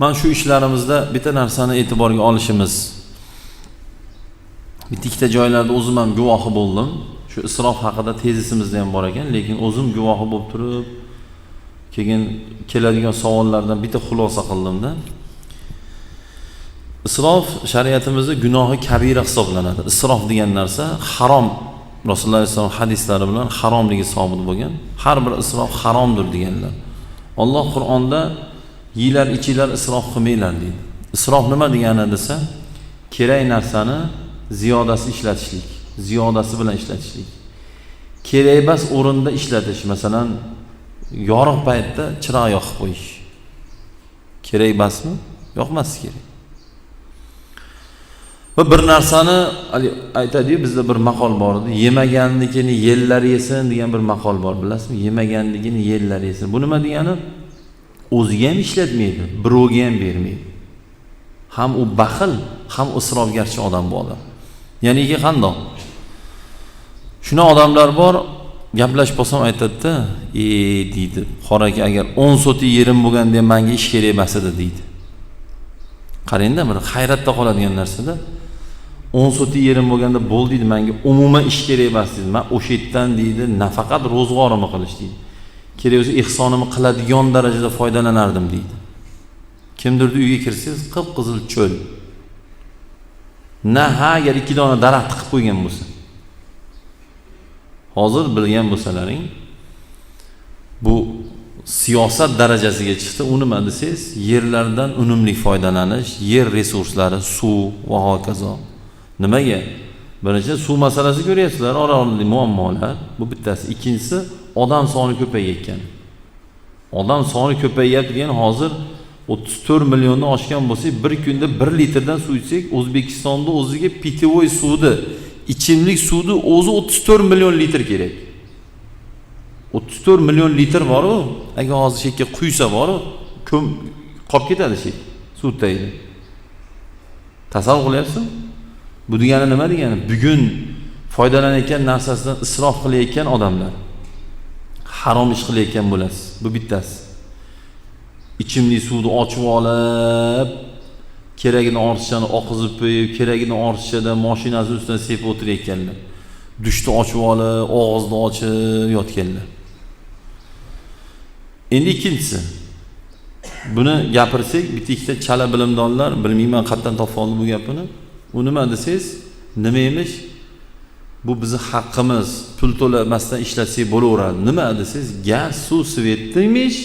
mana shu ishlarimizda bitta narsani e'tiborga olishimiz. Bitta ikkita joylarda o'zim ham guvohi bo'ldim. Shu isrof haqida tezisimizda ham bor ekan lekin o'zim guvohi bo'lib turib keyin keladigan savollardan bitta xulosa qildimda isrof shariatimizda gunohi kabira hisoblanadi. Isrof degan narsa harom rasululloh alayhissalom hadislari bilan haromligi sobit bo'lgan. Har bir isrof haromdir deganlar. Olloh qur'onda yeylar ichinglar isrof qilmanglar deydi isrof nima degani desa kerak narsani ziyodasi ishlatishlik ziyodasi bilan ishlatishlik kerak emas o'rinda ishlatish masalan yorug' paytda chiroq yoqib qo'yish kerak emasmi yoqmaslik kerak va bir narsani aytadiyu bizda bir maqol bor edi yemagannikini yellar yesin degan bir maqol bor bilasizmi yemaganligini yellar yesin. Bu nima degani o'ziga ham ishlatmaydi birovga ham bermaydi. Ham u baxil ham isrofgarchi odam bu odam. Ya'niki qandoq? Shunaqa odamlar bor gaplashib qolsam aytadida e deydi qora aka agar o'n soti yerim bo'lganda ham manga ish kerak emas edi deydi. Qarangda bir hayratda qoladigan narsada o'n soti yerim bo'lganda bo'ldi deydi manga umuman ish kerak emas deydi. Man o'sha yerdan deydi nafaqat ro'zg'orimni qilish deydi. Kerak bo'lsa ehsonimni qiladigan darajada foydalanardim deydi. Kimdirni uyiga kirsangiz qip qizil cho'l. Na ha agar ikki dona daraxt qilib qo'ygan bo'lsa. Hozir bilgan bo'lsalaring bu siyosat darajasiga chiqdi u nima desangiz yerlardan unumli foydalanish yer resurslari suv va hokazo. Nimaga? Birinchi suv masalasi ko'ryapsizlar oraliq muammolar. Bu bittasi. İkkinchisi odam soni ko'payayotgan odam soni ko'payyapti degan hozir o'ttiz to'rt milliondan oshgan bo'lsak bir kunda bir litrdan suv ichsak o'zbekistonda o'ziga pityevoy suvni ichimlik suvni o'zi o'ttiz to'rt million litr kerak o'ttiz to'rt million litr boru agar hozir shu yerga quysa boru ko'm qolib ketadi shu suv tagida tasavvur qilyapsizmi bu degani nima degani bugun foydalanayotgan narsasidan isrof qilayotgan odamlar harom ish qilayotgan bo'lasiz. Bu bittasi. İchimlik suvni ochib olib keragini ortiqchani oqizib qo'yib keragini ortiqchada moshinasi ustidan sepib o'tirayotganlar. Dushni ochib olib og'izni ochib yotganlar. Endi ikkinchisi. Buni gapirsak bitta ikkita chala bilimdonlar bilmayman qayerdan topib oldi bu gapini. U nima desangiz nima emish bu bizni haqqimiz pul to'lamasdan ishlatsak bo'laveradi. Nima desangiz gaz suv svet emish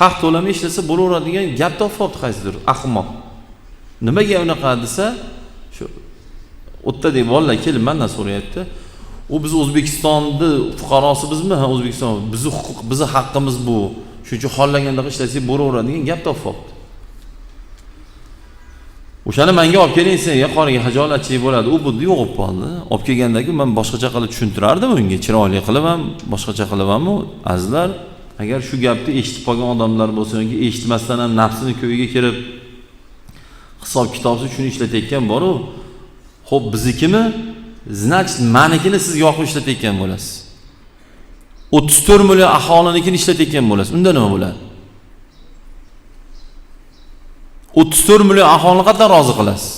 haq to'lamay ishlasa bo'laveradi degan gap olibdi qaysidir? Ahmoq. Nimaga unaqa desa shu o'ttadek bolalar kelib mandan so'rayapti. U biz o'zbekistonni fuqarosibizmi ha o'zbekiston bizni huquq bizni haqqimiz bu. Shuning uchun xohlaganda ishlasak bo'laveradi degan gap olibdi o'shani manga olib keling sen ya qoriga hajolatchilik bo'ladi u bu yo'q bo'lib qoldi olib kelgandagi man boshqacha qilib tushuntirardim unga chiroyli qilib ham boshqacha qilib hamu azizlar agar shu gapni eshitib qolgan odamlar bo'lsa yoki eshitmasdan ham nafsini ko'yiga kirib hisob kitobsiz shuni ishlatayotgan boru ho'p biznikimi значит manikini siz yoqib ishlatayotgan bo'lasiz o'ttiz to'rt million aholinikini ishlatayotgan bo'lasiz unda nima bo'ladi O'ttiz to'rt million aholini qatdan rozi qilasiz.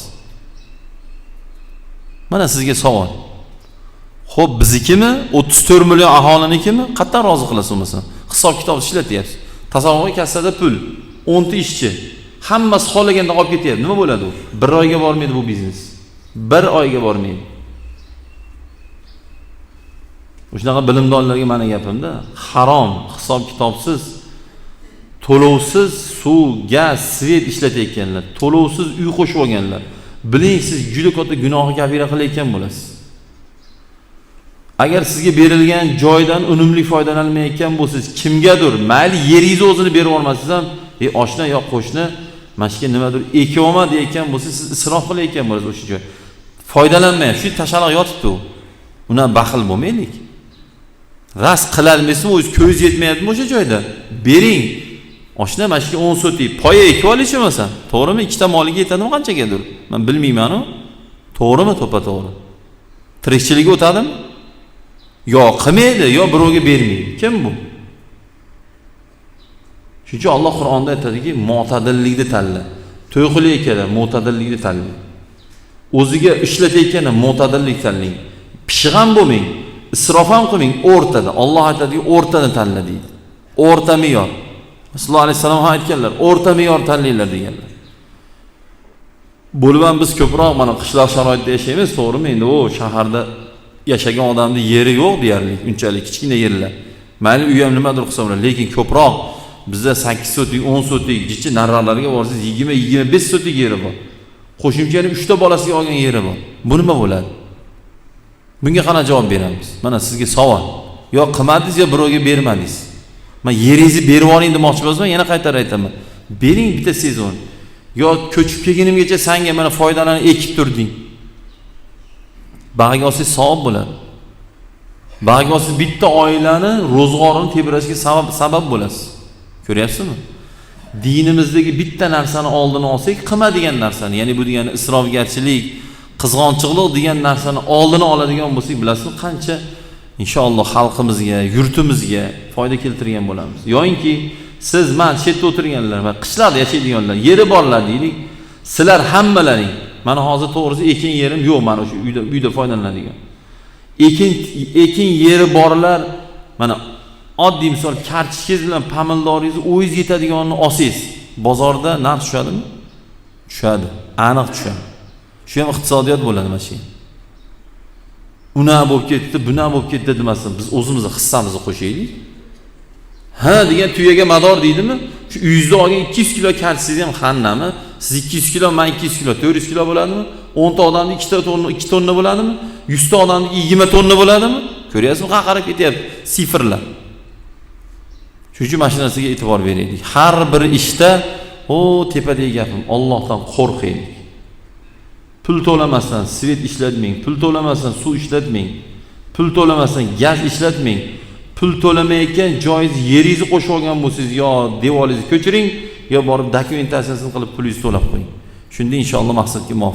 Mana sizga savol. Ho'p biznikimi? o'ttiz to'rt million aholinikimi? Qatdan rozi qilasiz bo'lmasa. Hisob kitob ishlatyapsiz. Tasavvur kassada pul o'nta ishchi. Hammasi xohlaganda olib ketyapti. Nima bo'ladi u? Bir oyga bormaydi bu biznes. Bir oyga bormaydi. Shunaqa bilimdonlarga mani gapimda. Harom hisob kitobsiz. To'lovsiz suv gaz svet ishlatayotganlar to'lovsiz uy qo'shib olganlar. Biling siz juda katta gunohi kabira qilayotgan bo'lasiz. Agar sizga berilgan joydan unumli foydalanmayotgan bo'lsangiz kimgadir mayli yeringizni o'zini berib yubormasangiz ham ey oshna yo qo'shni mana shu yerga nimadir ekib olma deyotgan bo'lsa siz isrof qilayotgan bo'lasiz o'sha joy. Foydalanmayapti shu tashaloq yotibdi u. Undan baxil bo'lmaylik. Rast qilolmaysizmi o'zi ko'z yetmayaptimi o'sha joyda? Bering. Oshna mana shu o'n sotik poya ekib olingchi bo'lmasa to'g'rimi ikkita moliga yetadimi qanchagadir man bilmaymanu to'g'rimi to'ppa to'g'ri tirikchiligi o'tadimi yo qilmaydi yo birovga bermaydi kim bu shuning uchun Alloh Qur'onda aytadiki, mo'tadillikni tanla. To'y qilayotganda mo'tadillikni tanlang. O'ziga ishlatayotganda mo'tadillik tanlang. Pishiq ham bo'lmang, isrof ham qilmang, o'rtada. Alloh aytadiki, o'rtani tanla deydi. O'rta me'yor. Rasululloh alayhi vasallam ham aytganlar, o'rta me'yor tanlanglar deganlar. Bo'lib ham biz ko'proq mana qishloq sharoitda yashaymiz, to'g'rimi? Endi o shaharda yashagan odamni yeri yo'q deyarli, unchalik kichkina yerlar. Mayli uy ham nimadir bo'ladi, lekin ko'proq bizda 8 sotik, 10 sotik, jichi narralarga borsangiz 20-25 sotik yeri bor. Qo'shimchani 3 ta bolasiga olgan yeri bor. Bu nima bo'ladi? Bunga qanaqa javob beramiz? Mana sizga savol. Yo qilmadingiz yo birovga bermadingiz. Man yeringizni berib oling demoqchi bo'lsam, yana qaytarib aytaman. Bering bitta sezon. Yo ko'chib kelgunimgacha senga mana foydalanib ekib turding. Bag'ga olsangiz savob bo'ladi. Bag'ga olsangiz bitta oilani ro'zg'orini tebrashga sabab sabab bo'lasiz. Ko'ryapsizmi? Dinimizdagi bitta narsani oldini olsak, qilma degan narsani, ya'ni bu degani isrofgarchilik, qizg'onchiqlik degan narsani oldini oladigan bo'lsak, bilasizmi, qancha inshaalloh xalqimizga, yurtimizga foyda keltirgan bo'lamiz. Yo'inki siz man chetda o'tirganlar va qishloqda yashaydiganlar, yeri borlar deylik. Sizlar hammalaring mana hozir to'g'risi ekin yerim yo'q, mana o'sha uyda uyda foydalanadigan. Ekin ekin yeri borlar mana oddiy misol kartichangiz bilan pomidorningizni o'yiz yetadiganini olsangiz, bozorda narx tushadimi? Tushadi, aniq tushadi. Shu ham iqtisodiyot bo'ladi mana shu. Una bo'lib ketdi, buna bo'lib ketdi demasin, biz o'zimizni hissamizni qo'shaylik. Ha degan tuyaga mador deydimi? Shu uyingizda olgan 200 kilo kartisiz ham xannami? Siz 200 kilo, men 200 kilo, 400 kilo bo'ladimi? 10 ta odamning 2 ta tonna, 2 tonna bo'ladimi? 100 ta odamning 20 tonna bo'ladimi? Ko'ryapsizmi, qanaqa qarab ketyapti sifrlar. Shuning uchun mana shu narsaga e'tibor beraylik. Har bir ishda o tepadagi gapim, Allohdan qo'rqaylik. Pul to'lamasdan svet ishlatmang, pul to'lamasdan suv ishlatmang, pul to'lamasdan gaz ishlatmang. Pul to'lamayotgan joyingiz yeringizni qo'shib olgan bo'lsangiz, yo devoringizni ko'chiring, yo borib dokumentatsiyasini qilib pulingizni to'lab qo'ying. Shunda inshaalloh maqsadga muvofiq